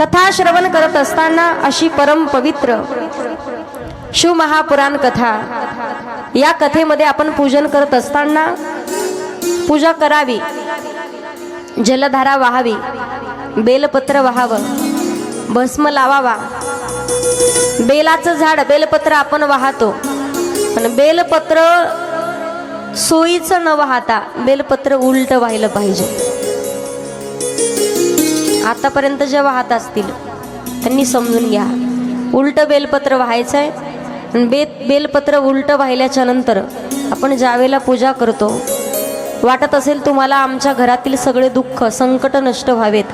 कथा श्रवण करत असताना अशी परम पवित्र शिवमहापुराण कथा. या कथेमध्ये आपण पूजन करत असताना पूजा करावी जलधारा वाहावी बेलपत्र वाहावं भस्म लावावा. बेलाचं झाड बेलपत्र आपण वाहतो. पण बेलपत्र सोयीचं न वाहता बेलपत्र उलट व्हायला पाहिजे. आतापर्यंत जे वाहत असतील त्यांनी समजून घ्या. उलटं बेलपत्र व्हायचं आहे आणि बे बेलपत्र उलटं वाहिल्याच्या नंतर आपण ज्यावेळेला पूजा करतो वाटत असेल तुम्हाला आमच्या घरातील सगळे दुःख संकट नष्ट व्हावेत.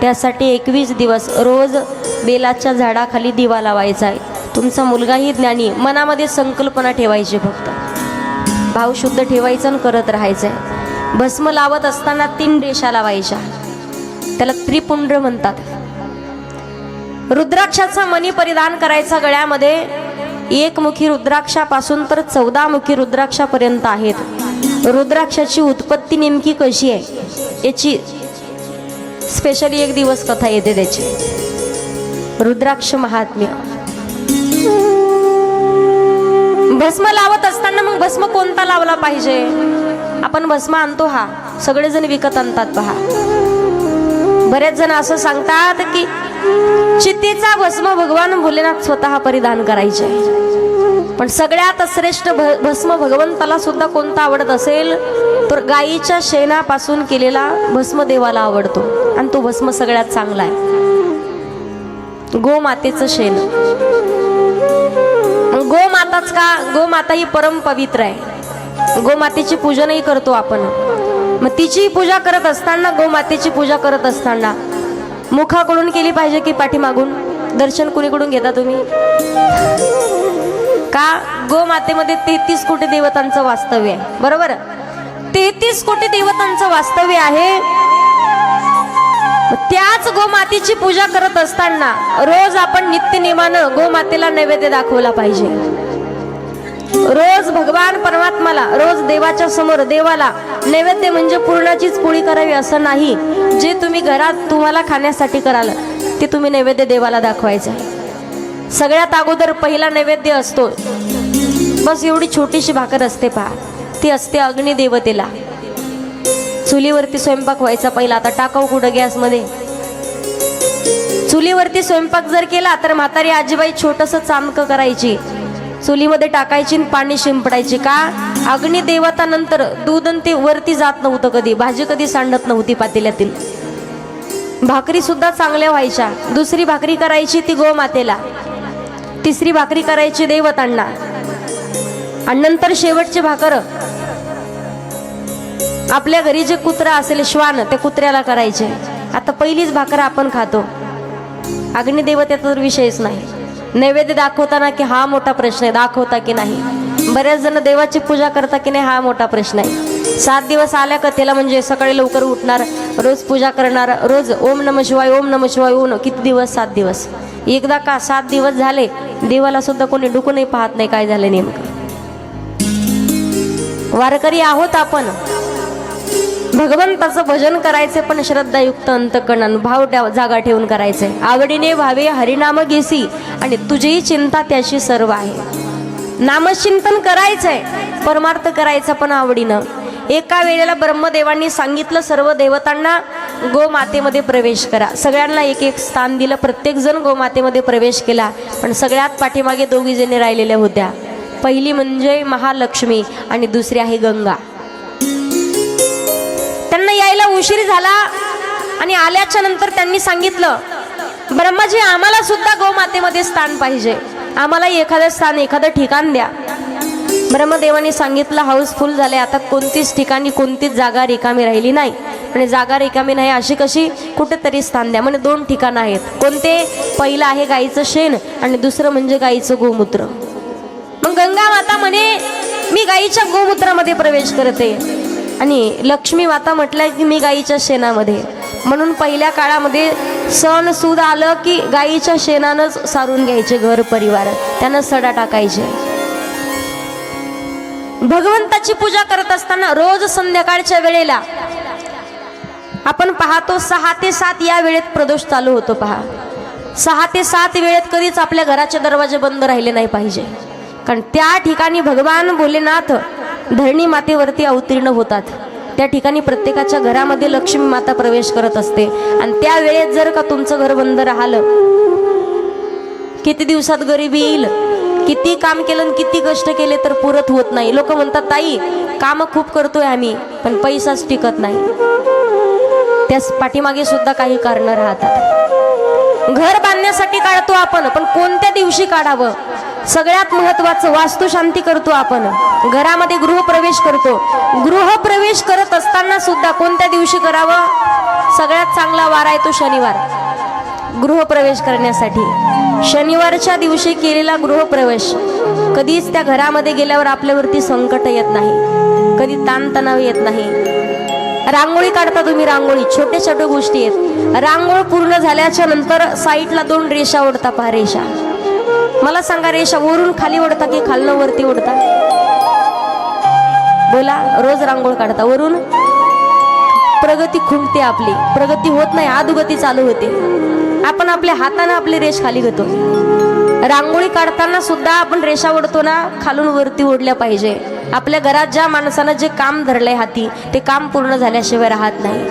त्यासाठी एकवीस दिवस रोज बेलाच्या झाडाखाली दिवा लावायचा आहे तुमचा मुलगाही ज्ञानी मनामध्ये संकल्पना ठेवायची फक्त. भाव शुद्ध ठेवायचं आणि करत राहायचं आहे भस्म लावत असताना तीन रेषा लावायच्या. त्याला त्रिपुंड म्हणतात. रुद्राक्षाचा मणी परिधान करायचा गळ्यामध्ये एकमुखी रुद्राक्षापासून तर चौदा मुखी रुद्राक्षापर्यंत आहेत. रुद्राक्षाची उत्पत्ती नेमकी कशी आहे? याची स्पेशली एक दिवस कथा येते त्याची. रुद्राक्ष महात्म्य. भस्म लावत असताना मग भस्म कोणता लावला पाहिजे? आपण भस्म आणतो हा. सगळेजण विकत आणतात पहा. बरेच जण असं सांगतात की चित्तेचा भस्म भगवान भोलेनाथ स्वतः परिधान करायचे. पण सगळ्यात श्रेष्ठ भ- भस्म भगवंताला सुद्धा कोणता आवडत असेल तर गायीच्या शेणापासून केलेला भस्म देवाला आवडतो. आणि तो भस्म सगळ्यात चांगला आहे. गोमातेचं शेण. गोमाताच का गोमाता ही परम पवित्र आहे. गोमातेची पूजनही करतो आपण. मग तिची पूजा करत असताना गोमातेची पूजा करत असताना मुखाकडून केली पाहिजे की पाठीमागून? दर्शन कुणीकडून घेता तुम्ही? का गोमातेमध्ये तेहतीस कोटी देवतांचं वास्तव्य आहे? बरोबर? तेहतीस कोटी देवतांचं वास्तव्य आहे. त्याच गोमातेची पूजा करत असताना रोज आपण नित्यनियमानं गोमातेला नैवेद्य दाखवला पाहिजे. रोज भगवान परमात्माला रोज देवाच्या समोर देवाला नैवेद्य म्हणजे पूर्णाचीच पोळी करावी असं नाही. जे तुम्ही घरात तुम्हाला खाण्यासाठी कराल ते तुम्ही नैवेद्य देवाला दाखवायचं. सगळ्यात अगोदर पहिला नैवेद्य असतो. बस एवढी छोटीशी भाकर असते पहा. ती असते अग्निदेवतेला चुलीवरती स्वयंपाक व्हायचा पहिला. आता टाकाऊ कुठं गॅसमध्ये? चुलीवरती स्वयंपाक जर केला तर म्हातारी आजीबाई छोटंसं चामकं करायची. चुलीमध्ये टाकायची आणि पाणी शिंपडायची का? अग्निदेवतानंतर दूध आणि ते वरती जात नव्हतं कधी. भाजी कधी सांडत नव्हती पातेल्यातील. भाकरी सुद्धा चांगल्या व्हायच्या. दुसरी भाकरी करायची ती गोमातेला तिसरी भाकरी करायची देवतांना. आणि नंतर शेवटची भाकर. आपल्या घरी जे कुत्रा असेल श्वान त्या कुत्र्याला करायचे. आता पहिलीच भाकर आपण खातो. अग्निदेवतेचा तर विषयच नाही. नैवेद्य दाखवताना की हा मोठा प्रश्न आहे दाखवता की नाही? बऱ्याच जण देवाची पूजा करता की नाही हा मोठा प्रश्न आहे. सात दिवस आल्या कथेला म्हणजे सकाळी लवकर उठणार रोज पूजा करणार रोज ओम नम शिवाय ओम नम शिवाय ओम किती दिवस? सात दिवस. एकदा का सात दिवस झाले देवाला सुद्धा कोणी डुकूनही पाहत नाही काय झालं नेमकं? वारकरी आहोत आपण. भगवंताचं भजन करायचे पण श्रद्धायुक्त अंतकणन भाव ठेव- जागा ठेवून करायचे. आवडीने व्हावे हरिनाम घेसी आणि तुझीही चिंता त्याशी सर्व आहे. नामचिंतन करायचंय परमार्थ करायचा पण आवडीनं. एका वेळेला ब्रह्मदेवांनी सांगितलं सर्व देवतांना गोमातेमध्ये प्रवेश करा. सगळ्यांना एक एक स्थान दिलं प्रत्येक जण गोमातेमध्ये प्रवेश केला पण सगळ्यात पाठीमागे दोघी जणी राहिलेल्या होत्या. पहिली म्हणजे महालक्ष्मी आणि दुसरी आहे गंगा. त्यांना यायला उशीर झाला आणि आल्याच्यानंतर त्यांनी सांगितलं ब्रह्माजी आम्हाला सुद्धा गोमातेमध्ये स्थान पाहिजे. आम्हाला एखादं स्थान एखादं ठिकाण द्या. ब्रह्मदेवाने सांगितलं हाऊसफुल झाले आता कोणतीच ठिकाणी कोणतीच जागा रिकामी राहिली नाही. आणि जागा रिकामी नाही अशी कशी? कुठेतरी स्थान द्या. म्हणजे दोन ठिकाणं आहेत. कोणते? पहिलं आहे गाईचं शेण आणि दुसरं म्हणजे गाईचं गोमूत्र. मग गंगा माता म्हणे मी गाईच्या गोमूत्रामध्ये प्रवेश करते. आणि लक्ष्मी माता म्हटलंय की मी गाईच्या शेणामध्ये. म्हणून पहिल्या काळामध्ये सण सूद आलं की गाईच्या शेणानंच सारून घ्यायचे घर परिवार. त्यानं सडा टाकायचे. भगवंताची पूजा करत असताना रोज संध्याकाळच्या वेळेला आपण पाहतो सहा ते सात या वेळेत प्रदोष चालू होतो पहा. सहा ते सात वेळेत कधीच आपल्या घराचे दरवाजे बंद राहिले नाही पाहिजे. कारण त्या ठिकाणी भगवान भोलेनाथ धरणी मातेवरती अवतीर्ण होतात. त्या ठिकाणी प्रत्येकाच्या घरामध्ये लक्ष्मी माता प्रवेश करत असते. आणि त्या वेळेत जर का तुमचं घर बंद राहिलं किती दिवसात गरिबी येईल? किती काम केलं आणि किती कष्ट केले तर पुरत होत नाही. लोक म्हणतात ताई काम खूप करतोय आम्ही पण पैसाच टिकत नाही. त्याच पाठीमागे सुद्धा काही कारण राहतात. घर बांधण्यासाठी काढतो आपण पण कोणत्या दिवशी काढावं? सगळ्यात महत्वाचं वास्तुशांती करतो आपण. घरामध्ये गृहप्रवेश करतो. गृहप्रवेश करत असताना सुद्धा कोणत्या दिवशी करावं? सगळ्यात चांगला वार आहे तो शनिवार गृहप्रवेश करण्यासाठी. शनिवारच्या दिवशी केलेला गृहप्रवेश कधीच त्या घरामध्ये गेल्यावर आपल्यावरती संकट येत नाही. कधी ताणतणाव येत नाही. रांगोळी काढता तुम्ही रांगोळी. छोट्या छोट्या गोष्टी आहेत. रांगोळ पूर्ण झाल्याच्यानंतर साईडला दोन रेषा ओढता पहा रेषा. मला सांगा रेषा वरून खाली ओढता की खालनं वरती ओढता? बोला रोज रांगोळ काढता. वरून? प्रगती खुंटते आपली. प्रगती होत नाही आदुगती चालू होते. आपण आपल्या हातानं आपली रेष खाली घेतो. रांगोळी काढताना सुद्धा आपण रेषा ओढतो ना खालून वरती ओढल्या पाहिजे. आपल्या घरात ज्या माणसानं जे काम धरलंय हाती ते काम पूर्ण झाल्याशिवाय राहत नाही.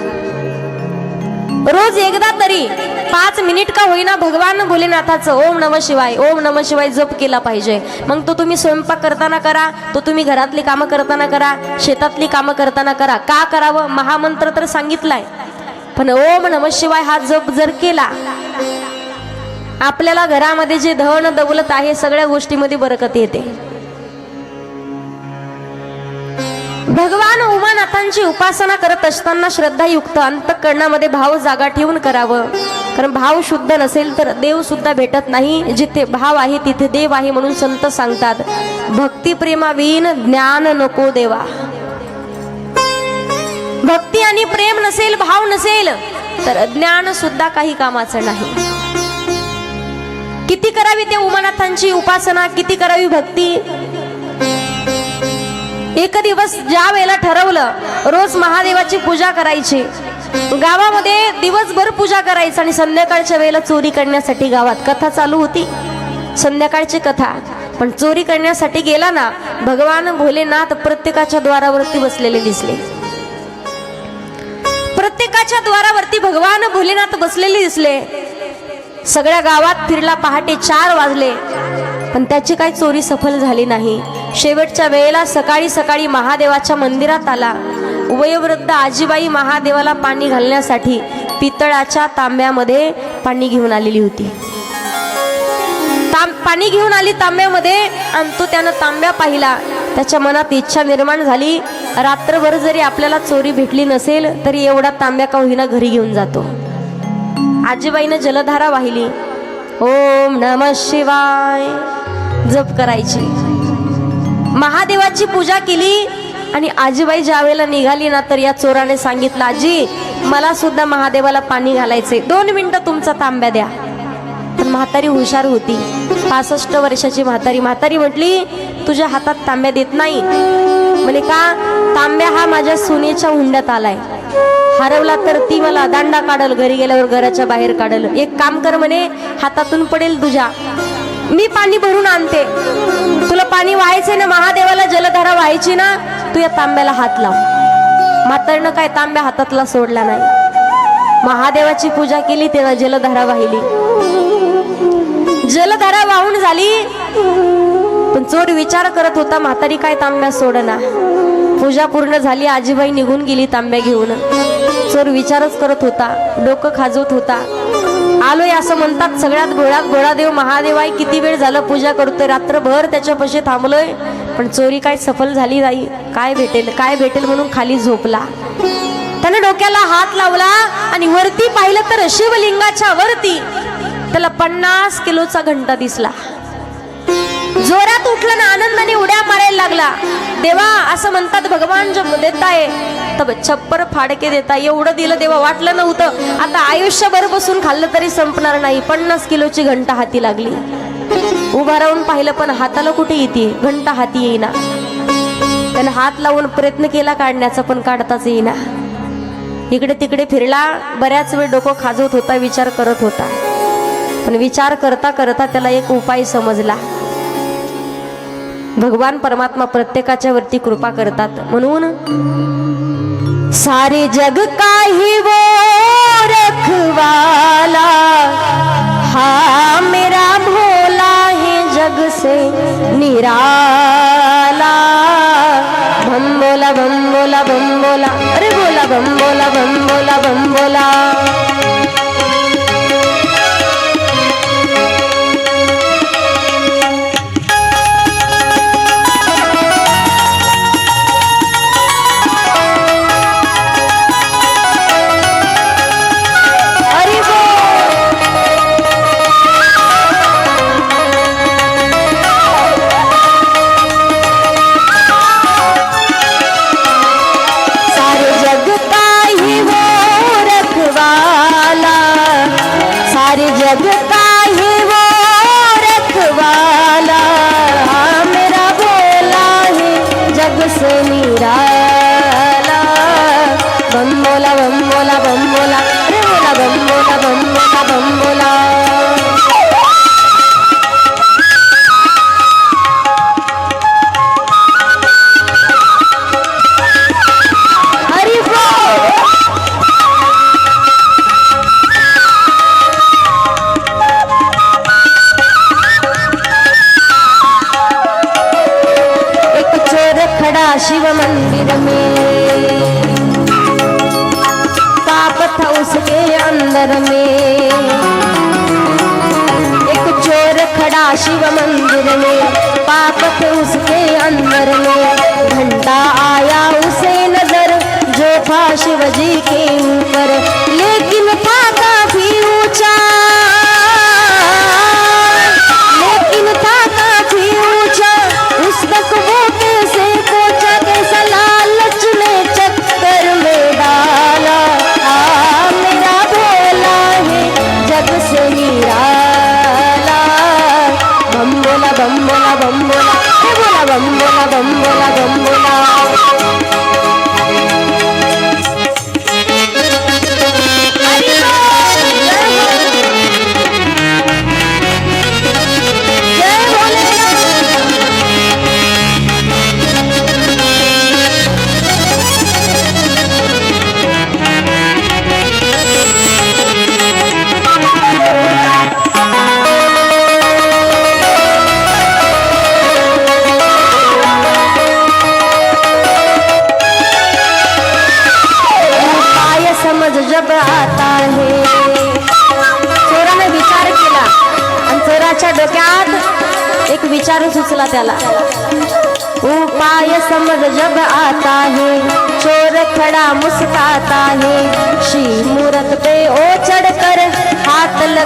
रोज एकदा तरी पाच मिनिट का होईना भगवान भोलेनाथाचं ओम नम शिवाय ओम नम शिवाय जप केला पाहिजे. मग तो तुम्ही स्वयंपाक करताना करा तो तुम्ही घरातली कामं करताना करा शेतातली कामं करताना करा. का करावं? महामंत्र तर सांगितलाय. पण ओम नम शिवाय हा जप जर केला आपल्याला घरामध्ये जे धन दौलत आहे सगळ्या गोष्टीमध्ये बरकत येते. भगवान उमानाथांची उपासना करत असताना श्रद्धायुक्त अंतकरणामध्ये भाव जागा ठेवून करावं. कारण भाव शुद्ध नसेल तर देव सुद्धा भेटत नाही. जिथे भाव आहे तिथे देव आहे म्हणून संत सांगतात. भक्ती ज्ञान नको देवा. भक्ती आणि प्रेम नसेल भाव नसेल तर ज्ञान सुद्धा काही कामाचं नाही. किती करावी त्या उमानाथांची उपासना किती करावी भक्ती? एक दिवस ज्या वेळेला ठरवलं रोज महादेवाची पूजा करायची. गावामध्ये दिवसभर पूजा करायचं आणि संध्याकाळच्या वेळेला चोरी करण्यासाठी गावात कथा चालू होती. संध्याकाळची कथा. पण चोरी करण्यासाठी गेला ना भगवान भोलेनाथ प्रत्येकाच्या द्वारावरती बसलेले दिसले. प्रत्येकाच्या द्वारावरती भगवान भोलेनाथ बसलेले दिसले. सगळ्या गावात फिरला पहाटे चार वाजले. पण त्याची काही चोरी सफल झाली नाही. शेवटच्या वेळेला सकाळी सकाळी महादेवाच्या मंदिरात आला. वयोवृद्ध आजीबाई महादेवाला पाणी घालण्यासाठी पितळाच्या तांब्यामध्ये पाणी घेऊन आलेली होती. तां पाणी घेऊन आली तांब्यामध्ये आणि तो त्यानं तांब्या पाहिला. त्याच्या मनात इच्छा निर्माण झाली. रात्रभर जरी आपल्याला चोरी भेटली नसेल तरी एवढा तांब्या का होईना घरी घेऊन जातो. आजीबाईनं जलधारा वाहिली. ओम नम शिवाय. जप करायची. महादेवाची पूजा केली. आणि आजीबाई ज्या वेळेला निघाली ना तर या चोराने सांगितलं आजी मला सुद्धा महादेवाला पाणी घालायचे दोन मिनिटं तुमचा तांब्या द्या. पण म्हातारी हुशार होती. पासष्ट वर्षाची म्हातारी. म्हातारी म्हटली तुझ्या हातात तांब्या देत नाही. म्हणे का? तांब्या हा माझ्या सुनेच्या हुंड्यात आलाय. हरवला तर ती मला दांडा काढल घरी गेल्यावर घराच्या बाहेर काढल. एक काम कर म्हणे हातातून पडेल तुझ्या. मी पाणी भरून आणते. तुला पाणी व्हायचंय ना महादेवाला जलधारा व्हायची ना तू या तांब्याला हात लाव. म्हातारनं काय तांब्या हातातला सोडला नाही. महादेवाची पूजा केली तेव्हा जलधारा वाहिली. जलधारा वाहून झाली. पण चोर विचार करत होता म्हातारी काय तांब्या सोडना पूजा पूर्ण झाली आजीबाई निघून गेली तांब्या घेऊन. चोर विचारच करत होता डोकं खाजवत होता. आलोय असं म्हणतात सगळ्यात गोळ्यात गोळा देव महादेवाय किती वेळ झालं पूजा करतोय? रात्रभर त्याच्यापाशी थांबलोय. पण चोरी काय सफल झाली नाही. काय भेटेल काय भेटेल म्हणून खाली झोपला. त्याने डोक्याला हात लावला आणि वरती पाहिलं तर शिवलिंगाच्या वरती त्याला पन्नास किलोचा घंटा दिसला. जोरात उठला ना आनंदाने उड्या मारायला लागला. देवा असं म्हणतात भगवान जब देताय तब छप्पर फाडके देता एवढं दिलं देवा वाटलं नव्हतं. आता आयुष्यभर बसून खाल्लं तरी संपणार नाही. पन्नास किलोची घंटा हाती लागली. उभा राहून पाहिलं पण हाताला कुठे येते? घंटा हाती येईना. त्यानं हात लावून प्रयत्न केला काढण्याचा पण काढताच येईना. इकडे तिकडे फिरला बऱ्याच वेळ डोकं खाजवत होता विचार करत होता. पण विचार करता करता त्याला एक उपाय समजला. भगवान परमात्मा प्रत्येकाच्या वरती कृपा करतात. म्हणून सारे जग काही वो रखवाला हा मेरा भो जग से निराला। बम बोला बम बोला बम बोला अरे बोला बम बोला बम बोला बम बोला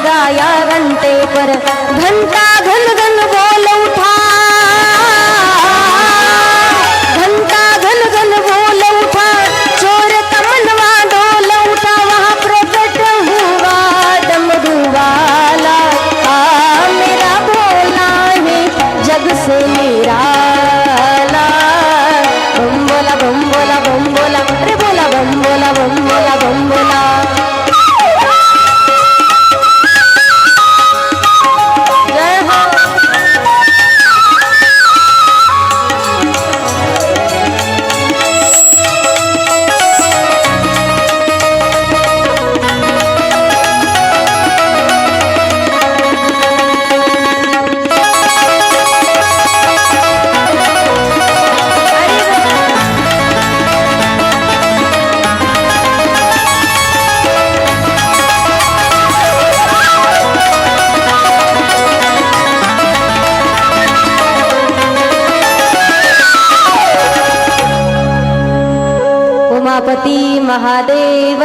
हाथ घंटे पर घंटा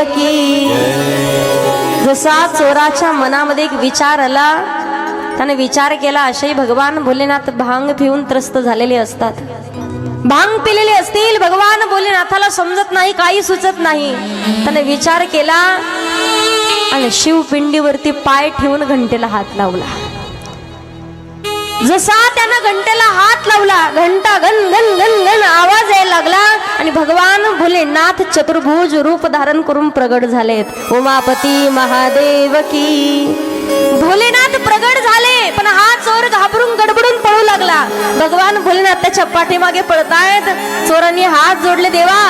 की जसा चोराच्या मनामध्ये एक विचार आला त्याने विचार केला असेही भगवान भोलेनाथ भांग पिऊन त्रस्त झालेले असतात. भांग पिलेले असतील भगवान भोलेनाथाला समजत नाही काही सुचत नाही. त्याने विचार केला आणि शिवपिंडीवरती पाय ठेवून घंटेला हात लावला. जसा त्यानं घंटेला हात लावला घंटा घन घन घन घन आवाज यायला लागला आणि भगवान भोलेनाथ चतुर्भुज रूप धारण करून प्रगट झालेत. उमापती महादेव की. भोलेनाथ प्रगट झाले पण हा चोर घाबरून गडबडून पळू लागला. भगवान भोलेनाथ त्याच्या पाठीमागे पळतायत. चोरांनी हात जोडले देवा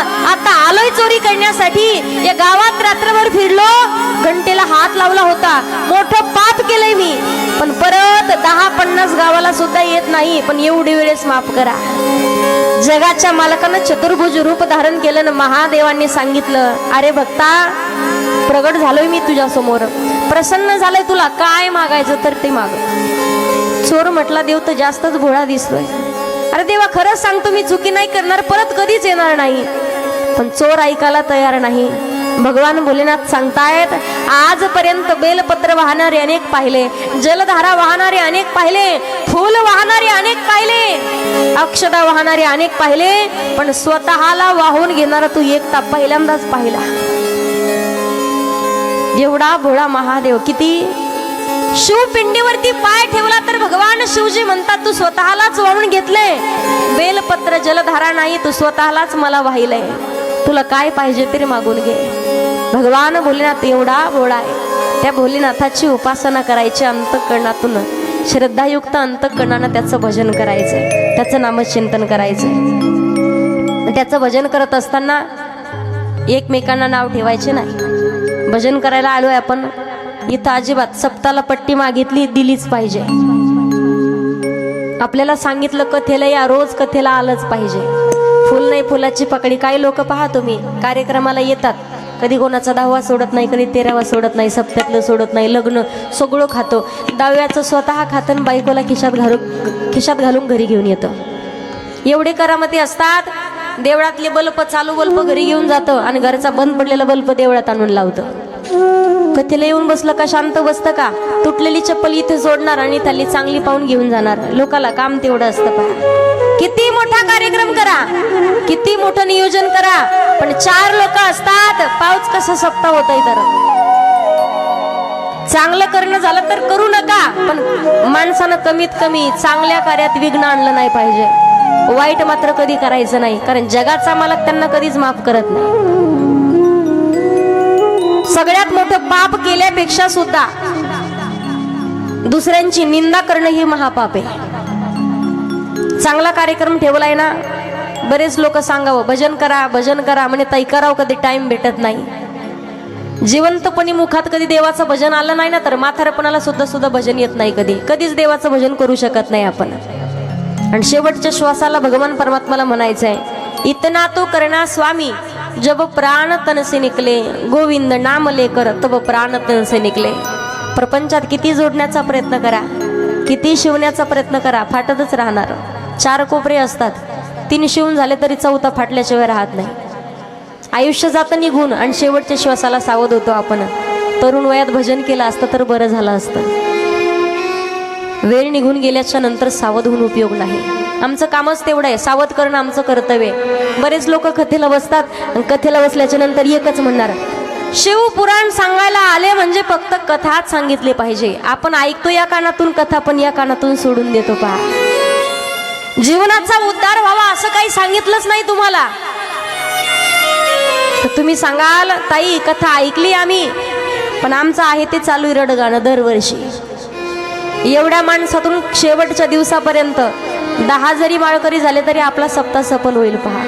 आलोय चोरी करण्यासाठी. या गावात रात्रभर फिरलो. घंटेला हात लावला होता. मोठं पाप केलंय मी. पण परत दहा पन्नास गावाला सुद्धा येत नाही. पण एवढी वेळेस माफ करा. जगाच्या मालकानं चतुर्भुज रूप धारण केलं ना महादेवांनी सांगितलं अरे भक्ता प्रगट झालोय मी तुझ्या समोर. प्रसन्न झालंय तुला. काय मागायचं तर ते माग. चोर म्हटला देव तर जास्तच भोळा दिसतोय. अरे देवा खरंच सांगतो मी चुकी नाही करणार. परत कधीच येणार नाही. पण चोर ऐकायला तयार नाही. भगवान भोलेनाथ सांगतायत आजपर्यंत बेलपत्र वाहणारे अनेक पाहिले जलधारा वाहणारे अनेक पाहिले फूल वाहणारे अनेक पाहिले अक्षता वाहणारे अनेक पाहिले पण स्वतःला वाहून घेणारा तू एकटा पहिल्यांदाच पाहिला. एवढा भोळा महादेव किती शिवपिंडीवरती पाय ठेवला तर भगवान शिवजी म्हणतात तू स्वतःलाच वाहून घेतले बेलपत्र जलधारा नाही तू स्वतःलाच मला वाहिलंय. तुला काय पाहिजे तरी मागून घे. भगवान भोलेनाथ एवढा भोळा आहे. त्या भोलेनाथाची उपासना करायची अंतकरणातून. श्रद्धायुक्त अंतकरणानं त्याचं भजन करायचंय. त्याचं नामचिंतन करायचंय. त्याचं भजन करत असताना एकमेकांना नाव ठेवायचे नाही. भजन करायला आलो आहे आपण. इथं अजिबात सप्ताला पट्टी मागितली दिलीच पाहिजे. आपल्याला सांगितलं कथेला या रोज कथेला आलंच पाहिजे. फुलाची पकडी काही लोक पहा तुम्ही? कार्यक्रमाला येतात. कधी कोणाचा दहावा सोडत नाही कधी तेरावा सोडत नाही सप्त्यातलं सोडत नाही लग्न सगळं खातो. दहाव्याचं स्वतः खातं आणि बायकोला खिशात घालून खिशात घालून घरी घेऊन येतं. एवढे करामती असतात देवळातले बल्ब चालू बल्ब घरी घेऊन जातं आणि घरचा बंद पडलेला बल्ब देवळात आणून लावतं. कथेला येऊन बसलं का? शांत बसतं का? तुटलेली चप्पल इथे जोडणार आणि त्याला चांगली पाहून घेऊन जाणार. लोकाला काम तेवढं असतं पहा. करा. किती मोठं नियोजन करा. पण चार लोक असतात पाऊस कसं सप्ताह होतंय तर. चांगलं करणं झालं तर करू नका पण माणसानं कमीत कमी चांगल्या कार्यात विघ्न आणलं नाही पाहिजे. वाईट मात्र कधी करायचं नाही कारण जगाचा मालक त्यांना कधीच माफ करत नाही. सगळ्यात मोठं पाप केल्यापेक्षा सुद्धा दुसऱ्यांची निंदा करणं ही महापाप आहे. चांगला कार्यक्रम ठेवलाय ना बरेच लोक सांगावं भजन करा भजन करा. म्हणे ताई करावं कधी? टाइम भेटत नाही. जिवंतपणी मुखात कधी देवाचं भजन आलं नाही ना तर म्हातारपणाला सुद्धा सुद्धा भजन येत नाही कधी. कधीच देवाचं भजन करू शकत नाही आपण. आणि शेवटच्या श्वासाला भगवान परमात्माला म्हणायचं आहे इतना तो करणा स्वामी जब प्राण तनसे निकले गोविंद नाम लेकर तब प्राण तनसे निकले. प्रपंचात किती जोडण्याचा प्रयत्न करा किती शिवण्याचा प्रयत्न करा फाटतच राहणार. चार कोपरे असतात. तीन शिवून झाले तरी चौथा फाटल्याशिवाय राहत नाही. आयुष्य जातं निघून आणि शेवटच्या श्वासाला सावध होतो आपण. तरुण वयात भजन केलं असतं तर बरं झालं असतं. वेळ निघून गेल्याच्यानंतर सावध होऊन उपयोग नाही. आमचं कामच तेवढं आहे. सावध करणं आमचं कर्तव्य आहे. बरेच लोक कथेला बसतात आणि कथेला बसल्याच्या नंतर एकच म्हणणार शिवपुराण सांगायला आले म्हणजे फक्त कथाच सांगितले पाहिजे. आपण ऐकतो या कानातून कथा पण या कानातून सोडून देतो पहा. जीवनाचा उद्धार व्हावा असं काही सांगितलंच नाही तुम्हाला. तुम्ही सांगाल ताई कथा ऐकली आम्ही पण आमचं आहे ते चालू आहे रडगाणं दरवर्षी. एवढ्या माणसातून शेवटच्या दिवसापर्यंत दहा जरी माळकरी झाले तरी आपला सप्ताह सफल होईल पहा.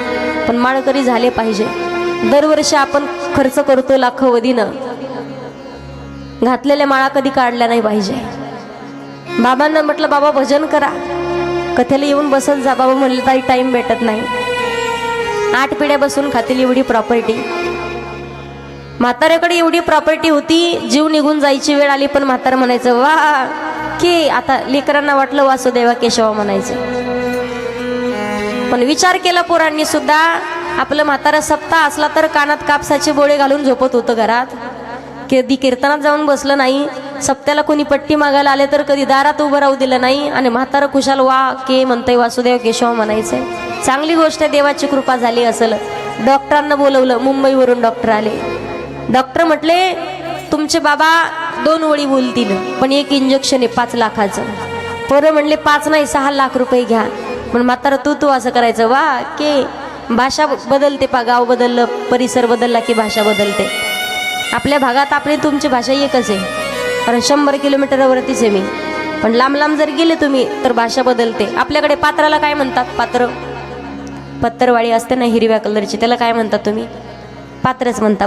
पण माळकरी झाले पाहिजे. दरवर्षी आपण खर्च करतो लाखोवधीनं घातलेल्या माळा कधी काढल्या नाही पाहिजे. बाबांना म्हटलं बाबा भजन करा. कथेला येऊन बसत जा बाबा म्हणलं तरी टाईम भेटत नाही. आठ पिढ्या बसून खातील एवढी प्रॉपर्टी म्हाताऱ्याकडे एवढी प्रॉपर्टी होती जीव निघून जायची वेळ आली पण म्हातारा म्हणायचं वा की आता लेकरांना वाटलं वासुदेवा केशवा म्हणायचं. पण विचार केला पोरांनी सुद्धा आपलं म्हातारा सप्ताह असला तर कानात कापसाचे बोळे घालून झोपत होतं घरात. कधी कीर्तनात जाऊन बसलं नाही सप्त्याला कोणी पट्टी मागायला आले तर कधी दारात उभं राहू दिलं नाही आणि म्हातारा खुशाल वा के म्हणतंय वासुदेव केशव म्हणायचंय चांगली गोष्ट आहे देवाची कृपा झाली असेल. डॉक्टरांना बोलवलं मुंबईवरून डॉक्टर आले. डॉक्टर म्हटले तुमचे बाबा दोन ओळी बोलतील पण एक इंजेक्शन आहे पाच लाखाचं. पोरं म्हणले पाच नाही सहा लाख रुपये घ्या. पण म्हातारा तू तू असं करायचं. वा के भाषा बदलते पा गाव बदललं परिसर बदलला की भाषा बदलते. आपल्या भागात आपली तुमची भाषा एकच आहे. कारण शंभर किलोमीटरवरतीच आहे मी. पण लांब लांब जर गेले तुम्ही तर भाषा बदलते. आपल्याकडे पात्राला काय म्हणतात? पात्र. पत्तरवाळी असते ना हिरव्या कलरची त्याला काय म्हणता तुम्ही? पात्रच म्हणता.